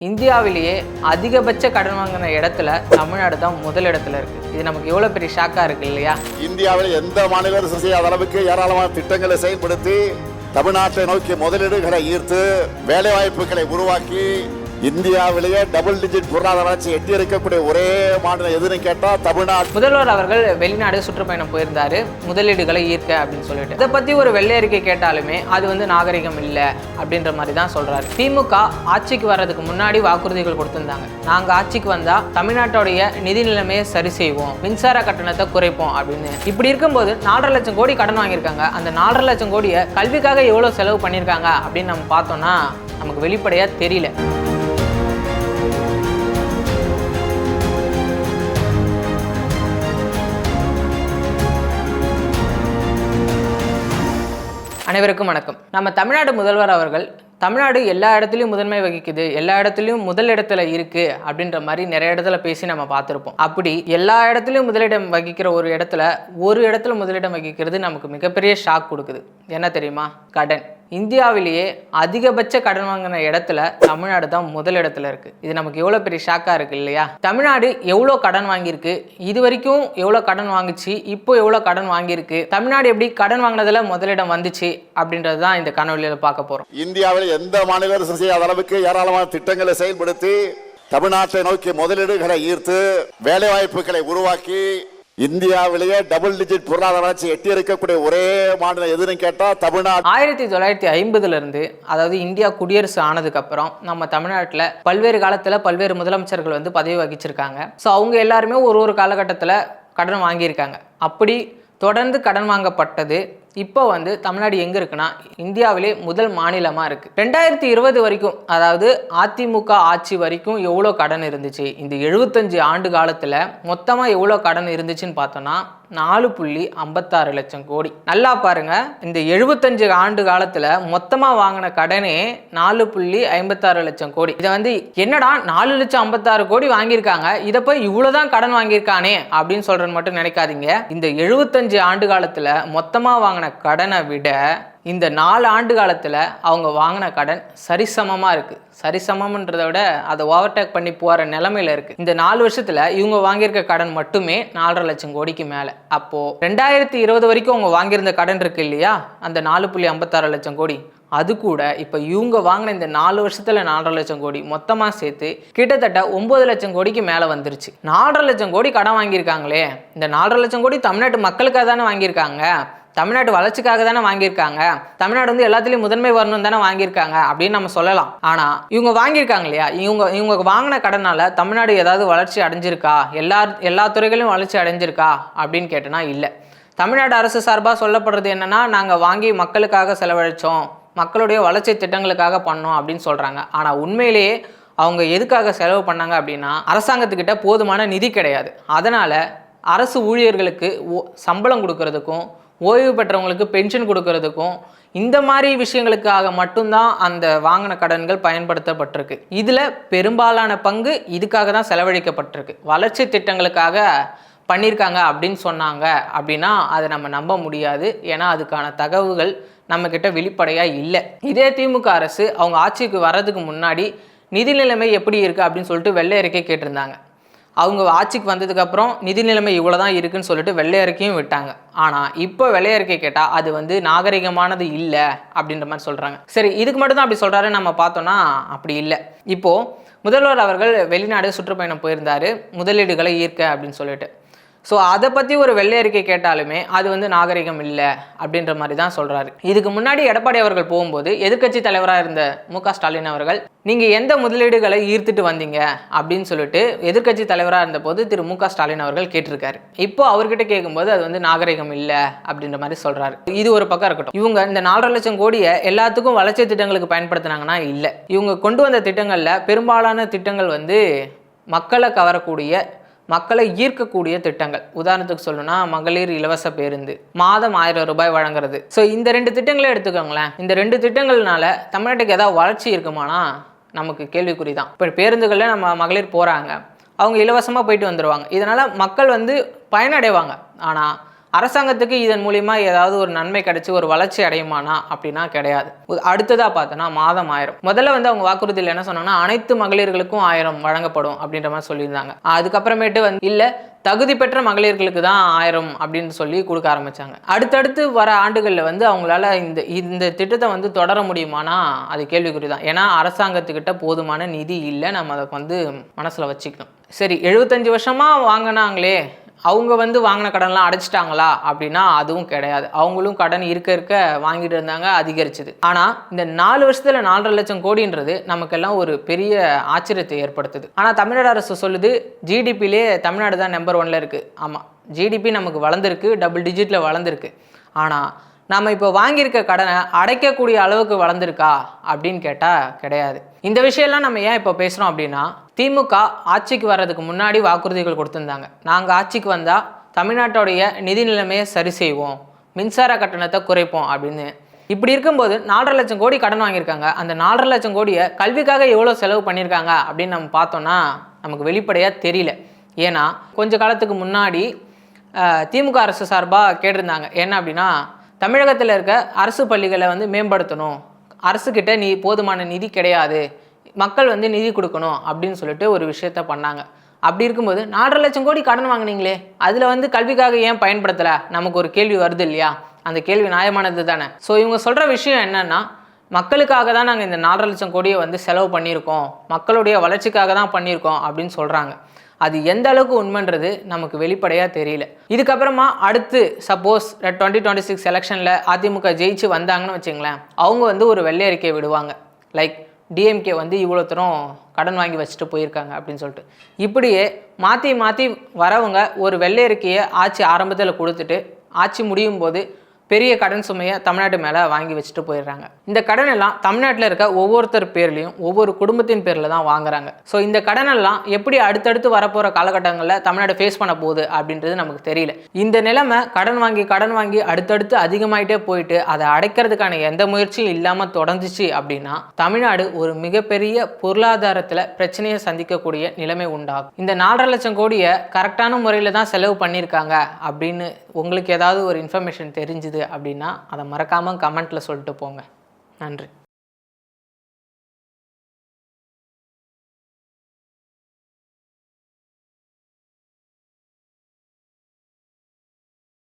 இந்தியாவிலேயே அதிகபட்ச கடன் வாங்கின இடத்துல தமிழ்நாடு தான் முதல் இடத்துல இருக்கு. இது நமக்கு எவ்வளோ பெரிய ஷாக்கா இருக்கு இல்லையா? இந்தியாவில் எந்த மாநில அரசு செய்யாத அளவுக்கு ஏராளமான திட்டங்களை செயல்படுத்தி தமிழ்நாட்டை நோக்கி முதலீடுகளை ஈர்த்து வேலை வாய்ப்புகளை உருவாக்கி இந்தியாவிலேயே டபுள் டிஜிட் பொருளாதார வளர்ச்சி எட்டி இருக்கக்கூடிய ஒரே மாநிலம் எதுன்னு கேட்டால் தமிழ்நாடு. முதல்வர் அவர்கள் வெளிநாடு சுற்றுப்பயணம் போயிருந்தாரு. முதலீடுகளை ஈர்க்க அப்படின்னு சொல்லிட்டு. இதை பத்தி ஒரு வெள்ளை அறிக்கை கேட்டாலுமே அது வந்து நாகரிகம் இல்லை அப்படின்ற மாதிரி தான் சொல்றாரு. திமுக ஆட்சிக்கு வர்றதுக்கு முன்னாடி வாக்குறுதிகள் கொடுத்திருந்தாங்க. நாங்க ஆட்சிக்கு வந்தா தமிழ்நாட்டோடைய நிதி நிலைமையை சரி செய்வோம். மின்சார கட்டணத்தை குறைப்போம் அப்படின்னு. இப்படி இருக்கும்போது நாலரை லட்சம் கோடி கடன் வாங்கியிருக்காங்க. அந்த நாலரை லட்சம் கோடியை கல்விக்காக எவ்வளவு செலவு பண்ணியிருக்காங்க அப்படின்னு நம்ம பார்த்தோம்னா நமக்கு வெளிப்படையா தெரியல. அனைவருக்கும் வணக்கம். நம்ம தமிழ்நாடு முதல்வர் அவர்கள் தமிழ்நாடு எல்லா இடத்துலையும் முதன்மை வகிக்குது எல்லா இடத்துலையும் முதல் இடத்துல இருக்கு அப்படின்ற மாதிரி நிறைய இடத்துல பேசி நம்ம பார்த்துருப்போம். அப்படி எல்லா இடத்துலையும் முதலிடம் வகிக்கிற ஒரு இடத்துல ஒரு இடத்துல முதலிடம் வகிக்கிறது நமக்கு மிகப்பெரிய ஷாக் கொடுக்குது. என்ன தெரியுமா? கடன். இந்தியாவிலேயே அதிகபட்ச கடன் வாங்கின இடத்துல தமிழ்நாடு தான் முதலிடத்துல இருக்குது இருக்கு. இது நமக்கு எவ்வளோ பெரிய ஷாக்காக இருக்கு இல்லையா? தமிழ்நாடு எவ்வளோ கடன் வாங்கியிருக்கு? இது வரைக்கும் எவ்வளோ கடன் வாங்குச்சு? இப்போ எவ்வளோ கடன் வாங்கியிருக்கு? தமிழ்நாடு எப்படி கடன் வாங்கினதுல முதலிடம் வந்துச்சு? அப்படின்றது தான் இந்த கனவுல பார்க்க போறோம். இந்தியாவில் எந்த மாநில அரசு செய்யாத அளவுக்கு ஏராளமான திட்டங்களை செயல்படுத்தி தமிழ்நாட்டை நோக்கி முதலீடுகளை ஈர்த்து வேலை வாய்ப்புகளை உருவாக்கி இந்தியாவிலேயே டபுள் டிஜிட் பொருளாதார வளர்ச்சி எட்டி இருக்கக்கூடிய ஒரே மாநிலம் எதுன்னு கேட்டால் தமிழ்நாடு. ஆயிரத்தி தொள்ளாயிரத்தி ஐம்பதுல இருந்து அதாவது இந்தியா குடியரசு ஆனதுக்கு அப்புறம் நம்ம தமிழ்நாட்டில் பல்வேறு காலத்தில் பல்வேறு முதலமைச்சர்கள் வந்து பதவி வகிச்சிருக்காங்க. ஸோ அவங்க எல்லாருமே ஒரு ஒரு காலகட்டத்தில் கடன் வாங்கியிருக்காங்க. அப்படி தொடர்ந்து கடன் வாங்கப்பட்டது இப்போ வந்து தமிழ்நாடு எங்க இருக்குன்னா இந்தியாவிலே முதல் மாநிலமா இருக்கு. ரெண்டாயிரத்தி இருபது வரைக்கும் அதாவது அதிமுக ஆட்சி வரைக்கும் எவ்வளோ கடன் இருந்துச்சு? இந்த எழுபத்தஞ்சு ஆண்டு காலத்துல மொத்தமா எவ்வளோ கடன் இருந்துச்சுன்னு பார்த்தோம்னா நாலு புள்ளி ஐம்பத்தாறு லட்சம் கோடி. நல்லா பாருங்க. இந்த எழுபத்தஞ்சு ஆண்டு காலத்துல மொத்தமா வாங்கின கடனே நாலு புள்ளி ஐம்பத்தாறு லட்சம் கோடி. இதை வந்து என்னடா நாலு லட்சம் ஐம்பத்தாறு கோடி வாங்கியிருக்காங்க? இதை போய் இவ்வளவுதான் கடன் வாங்கியிருக்கானே அப்படின்னு சொல்கிறது மட்டும் நினைக்காதீங்க. இந்த எழுபத்தஞ்சு ஆண்டு காலத்துல மொத்தமா வாங்கின கடனை விட இந்த நாலு ஆண்டு காலத்தில் அவங்க வாங்கின கடன் சரிசமமாக இருக்குது சரிசமம்ன்றதை விட அதை ஓவர்டேக் பண்ணி போகிற நிலமையில இருக்குது இந்த நாலு வருஷத்தில் இவங்க வாங்கியிருக்க கடன் மட்டுமே நாலரை லட்சம் கோடிக்கு மேலே. அப்போது ரெண்டாயிரத்தி இருபது வரைக்கும் அவங்க வாங்கியிருந்த கடன் இருக்குது இல்லையா? அந்த நாலு புள்ளி ஐம்பத்தாறு லட்சம் கோடி. அது கூட இப்போ இவங்க வாங்கின இந்த நாலு வருஷத்தில் நாலரை லட்சம் கோடி மொத்தமாக சேர்த்து கிட்டத்தட்ட ஒம்பது லட்சம் கோடிக்கு மேலே வந்துருச்சு. நாலரை லட்சம் கோடி கடன் வாங்கியிருக்காங்களே. இந்த நாலரை லட்சம் கோடி தமிழ்நாட்டு மக்களுக்காக தானே வாங்கியிருக்காங்க. தமிழ்நாட்டு வளர்ச்சிக்காக தானே வாங்கியிருக்காங்க. தமிழ்நாடு வந்து எல்லாத்துலேயும் முதன்மை வரணும் தானே வாங்கியிருக்காங்க அப்படின்னு நம்ம சொல்லலாம். ஆனால் இவங்க வாங்கியிருக்காங்க இல்லையா? இவங்க இவங்க வாங்கின கடனால் தமிழ்நாடு ஏதாவது வளர்ச்சி அடைஞ்சிருக்கா? எல்லா எல்லா துறைகளிலும் வளர்ச்சி அடைஞ்சிருக்கா? அப்படின்னு கேட்டனா இல்லை. தமிழ்நாடு அரசு சார்பாக சொல்லப்படுறது என்னென்னா நாங்கள் வாங்கி மக்களுக்காக செலவழித்தோம் மக்களுடைய வளர்ச்சி திட்டங்களுக்காக பண்ணோம் அப்படின்னு சொல்கிறாங்க ஆனால் உண்மையிலேயே அவங்க எதுக்காக செலவு பண்ணாங்க அப்படின்னா அரசாங்கத்துக்கிட்ட போதுமான நிதி கிடையாது. அதனால் அரசு ஊழியர்களுக்கு ஓ- சம்பளம் கொடுக்கறதுக்கும் ஓய்வு பெற்றவங்களுக்கு பென்ஷன் கொடுக்கறதுக்கும் இந்த மாதிரி விஷயங்களுக்காக மட்டும்தான் அந்த வாங்கின கடன்கள் பயன்படுத்தப்பட்டிருக்கு. இதில் பெரும்பாலான பங்கு இதுக்காக தான் செலவழிக்கப்பட்டிருக்கு. வளர்ச்சி திட்டங்களுக்காக பண்ணியிருக்காங்க அப்படின்னு சொன்னாங்க அப்படின்னா அதை நம்ம நம்ப முடியாது. ஏன்னா அதுக்கான தகவல்கள் நம்மக்கிட்ட வெளிப்படையாக இல்லை. இதே திமுக அரசு அவங்க ஆட்சிக்கு வர்றதுக்கு முன்னாடி நிதி நிலைமை எப்படி இருக்குது அப்படின்னு சொல்லிட்டு வெள்ளை அறிக்கை கேட்டிருந்தாங்க. அவங்க ஆட்சிக்கு வந்ததுக்கப்புறம் நிதி நிலைமை இவ்வளோ தான் இருக்குன்னு சொல்லிட்டு வெள்ளையறிக்கையும் விட்டாங்க. ஆனால் இப்போ வெள்ளையறிக்கை கேட்டால் அது வந்து நாகரிகமானது இல்லை அப்படின்ற மாதிரி சொல்கிறாங்க சரி இதுக்கு மட்டும் தான் அப்படி சொல்கிறாரு நம்ம பார்த்தோன்னா அப்படி இல்லை. இப்போது முதல்வர் அவர்கள் வெளிநாடு சுற்றுப்பயணம் போயிருந்தாரு. முதலீடுகளை ஈர்க்க அப்படின்னு சொல்லிட்டு. ஸோ அதை பற்றி ஒரு வெள்ளை அறிக்கை கேட்டாலுமே அது வந்து நாகரிகம் இல்லை அப்படின்ற மாதிரி தான் சொல்கிறாரு இதுக்கு முன்னாடி எடப்பாடி அவர்கள் போகும்போது எதிர்க்கட்சி தலைவராக இருந்த மு ஸ்டாலின் அவர்கள் நீங்கள் எந்த முதலீடுகளை ஈர்த்துட்டு வந்தீங்க? அப்படின்னு சொல்லிட்டு எதிர்கட்சி தலைவராக இருந்தபோது திரு மு க ஸ்டாலின் அவர்கள் கேட்டிருக்காரு. இப்போ அவர்கிட்ட கேட்கும்போது அது வந்து நாகரிகம் இல்லை அப்படின்ற மாதிரி சொல்கிறாரு இது ஒரு பக்கம் இருக்கட்டும். இவங்க இந்த நாலரை லட்சம் கோடியை எல்லாத்துக்கும் வளர்ச்சி திட்டங்களுக்கு பயன்படுத்தினாங்கன்னா இல்லை. இவங்க கொண்டு வந்த திட்டங்களில் பெரும்பாலான திட்டங்கள் வந்து மக்களை கவரக்கூடிய மக்களை ஈர்க்கக்கூடிய திட்டங்கள். உதாரணத்துக்கு சொல்லணும்னா மகளிர் இலவச பேருந்து. மாதம் ஆயிரம் ரூபாய் வழங்குறது. ஸோ இந்த ரெண்டு திட்டங்களே எடுத்துக்கோங்களேன். இந்த ரெண்டு திட்டங்கள்னால தமிழ்நாட்டுக்கு ஏதாவது வளர்ச்சி இருக்குமானா நமக்கு கேள்விக்குறி தான். இப்போ பேருந்துகளில் நம்ம மகளிர் போகிறாங்க அவங்க இலவசமாக போயிட்டு வந்துடுவாங்க இதனால் மக்கள் வந்து பயனடைவாங்க. ஆனால் அரசாங்கத்துக்கு இதன் மூலிமா ஏதாவது ஒரு நன்மை கிடைச்சி ஒரு வளர்ச்சி அடையுமானா? அப்படின்னா கிடையாது. அடுத்ததாக அடுத்ததா பார்த்தோன்னா மாதம் ஆயிரம். முதல்ல வந்து அவங்க வாக்குறுதியில் என்ன சொன்னாங்கன்னா அனைத்து மகளிர்களுக்கும் ஆயிரம் வழங்கப்படும் அப்படின்ற மாதிரி சொல்லியிருந்தாங்க. அதுக்கப்புறமேட்டு வந்து இல்லை தகுதி பெற்ற மகளிர்களுக்கு தான் ஆயிரம் அப்படின்னு சொல்லி கொடுக்க ஆரம்பிச்சாங்க. அடுத்தடுத்து வர ஆண்டுகளில் வந்து அவங்களால இந்த இந்த திட்டத்தை வந்து தொடர முடியுமானா? அது கேள்விக்குறி தான் ஏன்னா அரசாங்கத்துக்கிட்ட போதுமான நிதி இல்லை. நம்ம அதை வந்து மனசில் வச்சுக்கணும். சரி எழுபத்தஞ்சு வருஷமாக வாங்கினாங்களே அவங்க வந்து வாங்கின கடன்லாம் அடைச்சிட்டாங்களா அப்படின்னா அதுவும் கிடையாது. அவங்களும் கடன் இருக்க இருக்க வாங்கிட்டு இருந்தாங்க அதிகரிச்சது. ஆனால் இந்த நாலு வருஷத்தில் நாலரை லட்சம் கோடின்றது நமக்கெல்லாம் ஒரு பெரிய ஆச்சரியத்தை ஏற்படுத்துது. ஆனால் தமிழ்நாடு அரசு சொல்லுது ஜிடிபிலே தமிழ்நாடு தான் நம்பர் ஒன்ல இருக்குது ஆமாம் ஜிடிபி நமக்கு வளர்ந்துருக்கு டபுள் டிஜிட்டில் வளர்ந்துருக்கு. ஆனால் நம்ம இப்போ வாங்கியிருக்க கடனை அடைக்கக்கூடிய அளவுக்கு வளர்ந்துருக்கா அப்படின்னு கேட்டால் கிடையாது. இந்த விஷயம்லாம் நம்ம ஏன் இப்போ பேசுகிறோம் அப்படின்னா திமுக ஆட்சிக்கு வர்றதுக்கு முன்னாடி வாக்குறுதிகள் கொடுத்துருந்தாங்க. நாங்கள் ஆட்சிக்கு வந்தால் தமிழ்நாட்டோடைய நிதி நிலைமையை சரி செய்வோம் மின்சார கட்டணத்தை குறைப்போம் அப்படின்னு. இப்படி இருக்கும்போது நாலரை லட்சம் கோடி கடன் வாங்கியிருக்காங்க. அந்த நாலரை லட்சம் கோடியை கல்விக்காக எவ்வளோ செலவு பண்ணியிருக்காங்க அப்படின்னு நம்ம பார்த்தோன்னா நமக்கு வெளிப்படையாக தெரியல. ஏன்னா கொஞ்ச காலத்துக்கு முன்னாடி திமுக அரசு சார்பாக கேட்டிருந்தாங்க. என்ன அப்படின்னா தமிழகத்தில் இருக்க அரசு பள்ளிகளை வந்து மேம்படுத்தணும். அரசுக்கிட்ட நீ போதுமான நிதி கிடையாது. மக்கள் வந்து நிதி கொடுக்கணும் அப்படின்னு சொல்லிட்டு ஒரு விஷயத்த பண்ணாங்க. அப்படி இருக்கும்போது நாலரை லட்சம் கோடி கடன் வாங்குனீங்களே அதில் வந்து கல்விக்காக ஏன் பயன்படுத்தலை? நமக்கு ஒரு கேள்வி வருது இல்லையா? அந்த கேள்வி நியாயமானது தானே. ஸோ இவங்க சொல்கிற விஷயம் என்னென்னா மக்களுக்காக தான் நாங்கள் இந்த நாலரை லட்சம் கோடியை வந்து செலவு பண்ணியிருக்கோம். மக்களுடைய வளர்ச்சிக்காக தான் பண்ணியிருக்கோம் அப்படின்னு சொல்கிறாங்க அது எந்த அளவுக்கு உண்மைன்றது நமக்கு வெளிப்படையாக தெரியல. இதுக்கப்புறமா அடுத்து சப்போஸ் டுவெண்ட்டி டுவெண்ட்டி சிக்ஸ் எலெக்ஷனில் அதிமுக ஜெயிச்சு வந்தாங்கன்னு வச்சுங்களேன் அவங்க வந்து ஒரு வெள்ளை அறிக்கையை விடுவாங்க லைக் டிஎம்கே வந்து இவ்வளோ தூரம் கடன் வாங்கி வச்சுட்டு போயிருக்காங்க அப்படின்னு சொல்லிட்டு. இப்படியே மாற்றி மாற்றி வரவங்க ஒரு வெள்ளை அறிக்கையை ஆட்சி ஆரம்பத்தில் கொடுத்துட்டு ஆட்சி முடியும் போது பெரிய கடன் சுமையை தமிழ்நாட்டு மேலே வாங்கி வச்சுட்டு போயிடுறாங்க. இந்த கடன் எல்லாம் தமிழ்நாட்டில் இருக்க ஒவ்வொருத்தர் பேர்லையும் ஒவ்வொரு குடும்பத்தின் பேரில் தான் வாங்குறாங்க. ஸோ இந்த கடன் எல்லாம் எப்படி அடுத்தடுத்து வரப்போகிற காலகட்டங்களில் தமிழ்நாடு ஃபேஸ் பண்ண போகுது அப்படின்றது நமக்கு தெரியல. இந்த நிலைமை கடன் வாங்கி கடன் வாங்கி அடுத்தடுத்து அதிகமாயிட்டே போயிட்டு அதை அடைக்கிறதுக்கான எந்த முயற்சியும் இல்லாமல் தொடர்ந்துச்சு அப்படின்னா தமிழ்நாடு ஒரு மிகப்பெரிய பொருளாதாரத்தில் பிரச்சனையை சந்திக்கக்கூடிய நிலைமை உண்டாகும். இந்த நாலரை லட்சம் கோடியை கரெக்டான முறையில் தான் செலவு பண்ணியிருக்காங்க அப்படின்னு உங்களுக்கு ஏதாவது ஒரு இன்ஃபர்மேஷன் தெரிஞ்சுது? அப்படின்னா அதை மறக்காமல் கமெண்ட்டில் சொல்லிட்டு போங்க. நன்றி.